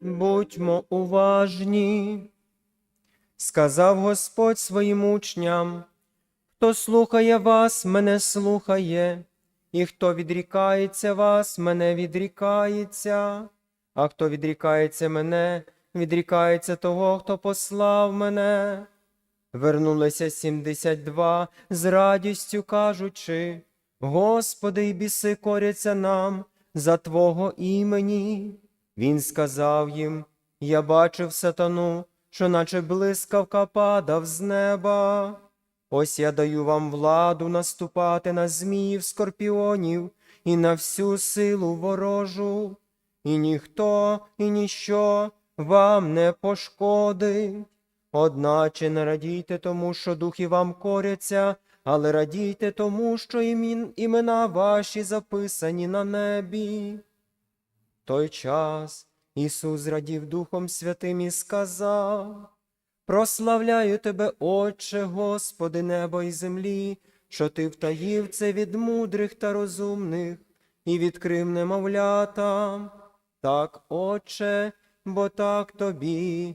Будьмо уважні, сказав Господь своїм учням, хто слухає вас, мене слухає, і хто відрікається вас, мене відрікається, а хто відрікається мене, відрікається того, хто послав мене. Вернулися сімдесят два з радістю кажучи, Господи, і біси коряться нам за Твого імені. Він сказав їм: Я бачив сатану, що наче блискавка падав з неба. Ось я даю вам владу наступати на зміїв, скорпіонів і на всю силу ворожу, і ніхто, і ніщо вам не пошкодить. Одначе не радійте тому, що духи вам коряться, але радійте тому, що імена ваші записані на небі. Той час Ісус зрадів Духом Святим і сказав: Прославляю тебе, Отче, Господи, небо і землі, що ти втаїв це від мудрих та розумних і відкрив немовлятам. Так, Отче, бо так тобі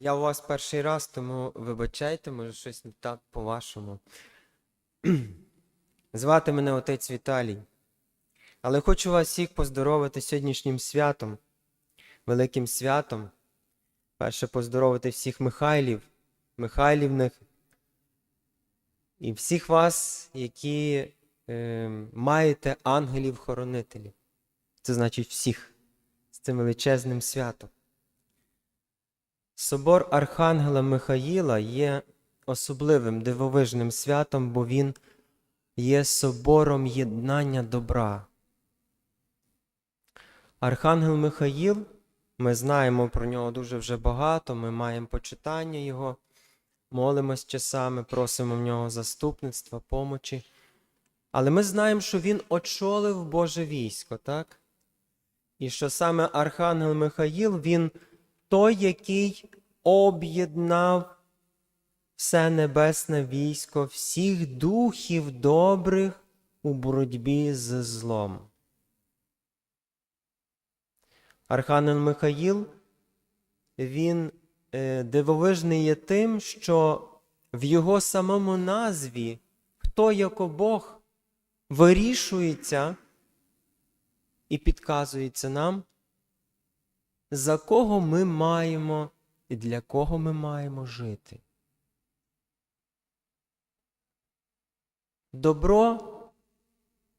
Я у вас перший раз, тому вибачайте, може щось не так по-вашому. Звати мене отець Віталій. Але хочу вас всіх поздоровити сьогоднішнім святом, великим святом. Перше поздоровити всіх Михайлів, Михайлівних і всіх вас, які е, маєте ангелів-хоронителів. Це значить всіх з цим величезним святом. Собор Архангела Михаїла є особливим дивовижним святом, бо він є собором єднання добра. Архангел Михаїл, ми знаємо про нього дуже вже багато, ми маємо почитання його, молимось часами, просимо в нього заступництва, помочі. Але ми знаємо, що він очолив Боже військо, так? І що саме Архангел Михаїл, він той, який об'єднав все небесне військо, всіх духів добрих у боротьбі з злом. Архангел Михаїл, він е, дивовижний є тим, що в його самому назві, хто як Бог, вирішується і підказується нам, за кого ми маємо і для кого ми маємо жити. Добро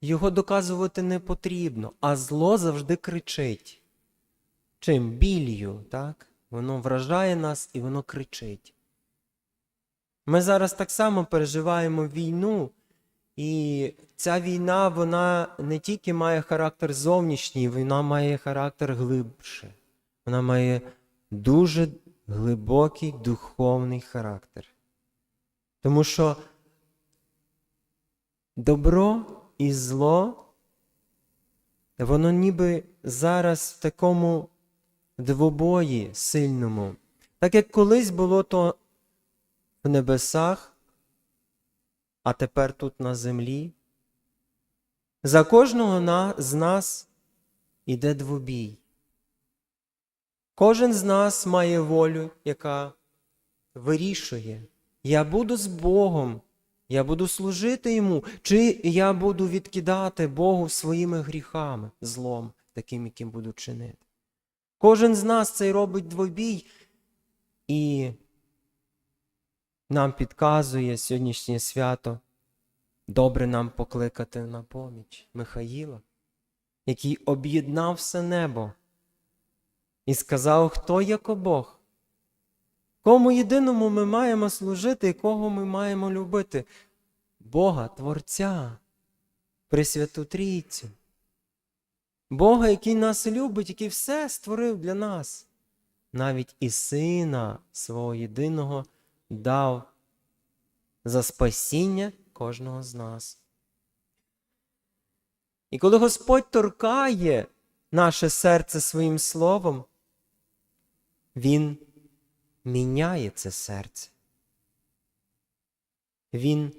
його доказувати не потрібно, а зло завжди кричить. Чим білью, так? Воно вражає нас і воно кричить. Ми зараз так само переживаємо війну, і ця війна, вона не тільки має характер зовнішній, вона має характер глибше. Вона має дуже глибокий духовний характер. Тому що добро і зло, воно ніби зараз в такому двобої сильному. Так як колись було то в небесах, а тепер тут на землі. За кожного з нас іде двобій. Кожен з нас має волю, яка вирішує. Я буду з Богом, я буду служити Йому, чи я буду відкидати Богу своїми гріхами, злом, таким, яким буду чинити. Кожен з нас цей робить двобій, і нам підказує сьогоднішнє свято добре нам покликати на поміч Михаїла, який об'єднав все небо і сказав, хто як Бог, Кому єдиному ми маємо служити і кого ми маємо любити? Бога, Творця, Пресвяту Трійцю. Бога, який нас любить, який все створив для нас. Навіть і Сина свого єдиного дав за спасіння кожного з нас. І коли Господь торкає наше серце своїм словом, Він міняє це серце. Він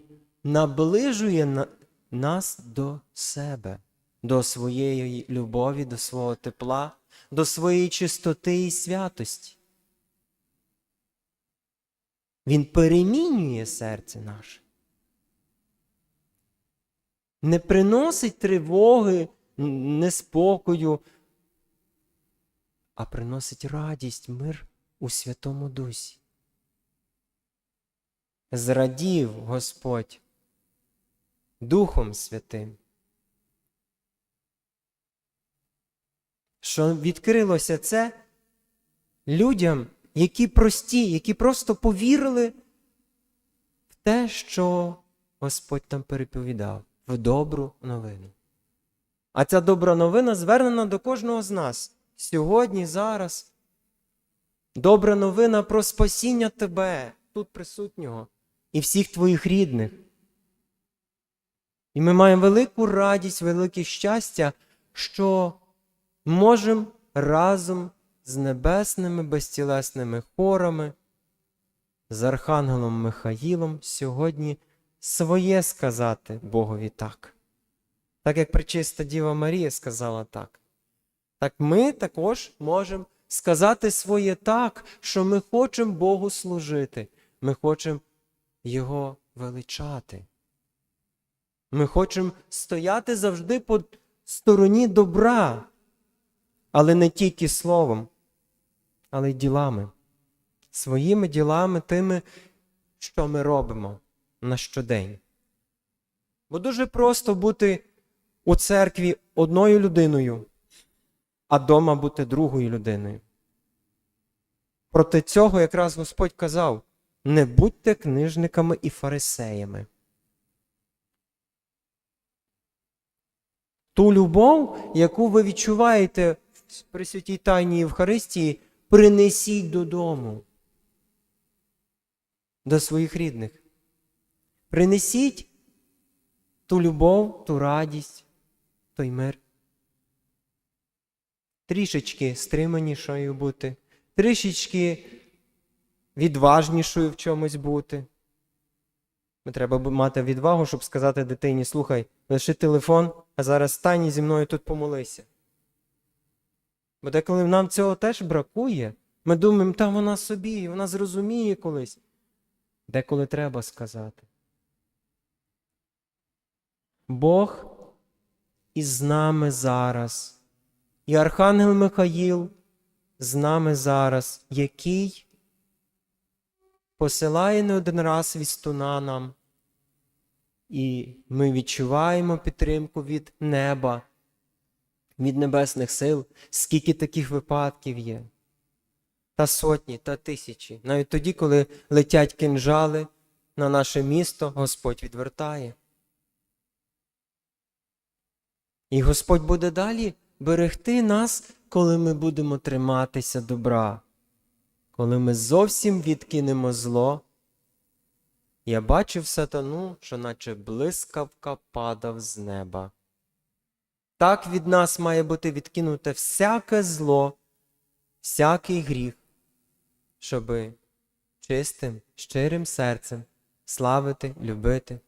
наближує на- нас до себе, до своєї любові, до свого тепла, до своєї чистоти і святості. Він перемінює серце наше. Не приносить тривоги, неспокою, а приносить радість, мир у Святому Дусі. Зрадів Господь Духом Святим. Що відкрилося це людям, які прості, які просто повірили в те, що Господь там переповідав, в добру новину. А ця добра новина звернена до кожного з нас сьогодні, зараз. Добра новина про спасіння тебе, тут присутнього, і всіх твоїх рідних. І ми маємо велику радість, велике щастя, що можемо разом з небесними безтілесними хорами, з Архангелом Михаїлом сьогодні своє сказати Богові так. Так як причиста Діва Марія сказала так. Так ми також можемо сказати своє так, що ми хочемо Богу служити, ми хочемо Його величати. Ми хочемо стояти завжди по стороні добра, але не тільки словом, але й ділами. Своїми ділами, тими, що ми робимо на щодень. Бо дуже просто бути у церкві одною людиною, а дома бути другою людиною. Проти цього якраз Господь казав: не будьте книжниками і фарисеями. Ту любов, яку ви відчуваєте при святій Тайній Євхаристії, принесіть додому, до своїх рідних. Принесіть ту любов, ту радість, той мир. Трішечки стриманішою бути, трішечки відважнішою в чомусь бути. Ми треба мати відвагу, щоб сказати дитині: слухай, лиши телефон, а зараз стань і зі мною тут помолися. Бо деколи нам цього теж бракує, ми думаємо, та вона собі, вона зрозуміє колись. Деколи треба сказати. Бог із нами зараз. І Архангел Михаїл з нами зараз, який посилає не один раз вістуна нам, і ми відчуваємо підтримку від неба, від небесних сил, скільки таких випадків є. Та сотні, та тисячі. Навіть тоді, коли летять кинжали на наше місто, Господь відвертає. І Господь буде далі берегти нас, коли ми будемо триматися добра, коли ми зовсім відкинемо зло. Я бачив сатану, що наче блискавка падав з неба. Так від нас має бути відкинуте всяке зло, всякий гріх, щоби чистим, щирим серцем славити, любити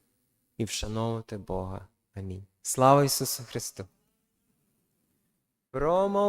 і вшановувати Бога. Амінь. Слава Ісусу Христу! Promo